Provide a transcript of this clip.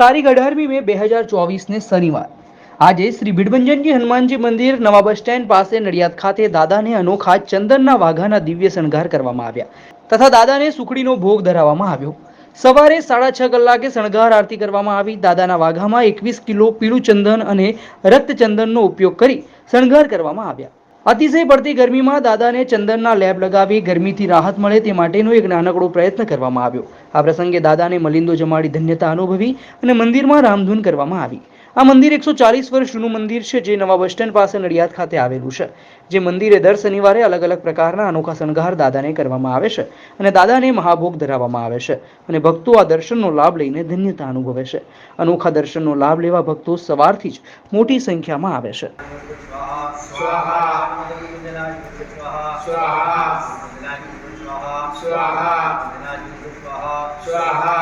તારીખ અઢારમી મે બે હજાર ચોવીસને શનિવાર. આજે શ્રી ભીડભંજનજી હનુમાનજી મંદિર નવા બસ સ્ટેન્ડ પાસે નડિયાદ ખાતે દાદાને અનોખા ચંદનના વાઘાના દિવ્ય શણગાર કરવામાં આવ્યા તથા દાદાને સુખડીનો ભોગ ધરાવવામાં આવ્યો. સવારે સાડા છ કલાકે શણગાર આરતી કરવામાં આવી. દાદાના વાઘામાં એકવીસ કિલો પીળું ચંદન અને રક્તચંદનનો ઉપયોગ કરી શણગાર કરવામાં આવ્યા. અતિશય પડતી ગરમીમાં દાદાને ચંદનના લેબ લગાવી ગરમીથી રાહત મળે તે માટેનો એક નાનકડો પ્રયત્ન કરવામાં આવ્યો. આ પ્રસંગે દાદાને મલિંદો જમાડી ધન્યતા અનુભવી અને મંદિરમાં રામધૂન કરવામાં આવી આ મંદિર એકસો ચાલીસ વર્ષ જૂનું મંદિર છે જે નવા બસ સ્ટેન્ડ પાસે નડિયાદ ખાતે આવેલું છે જે મંદિરે દર શનિવારે અલગ અલગ પ્રકારના અનોખા શણગાર દાદાને કરવામાં આવે છે અને દાદાને મહાભોગ ધરાવવામાં આવે છે અને ભક્તો આ દર્શનનો લાભ લઈને ધન્યતા અનુભવે છે અનોખા દર્શનનો લાભ લેવા ભક્તો સવારથી જ મોટી સંખ્યામાં આવે છે स्वाहा स्वाहा स्वाहा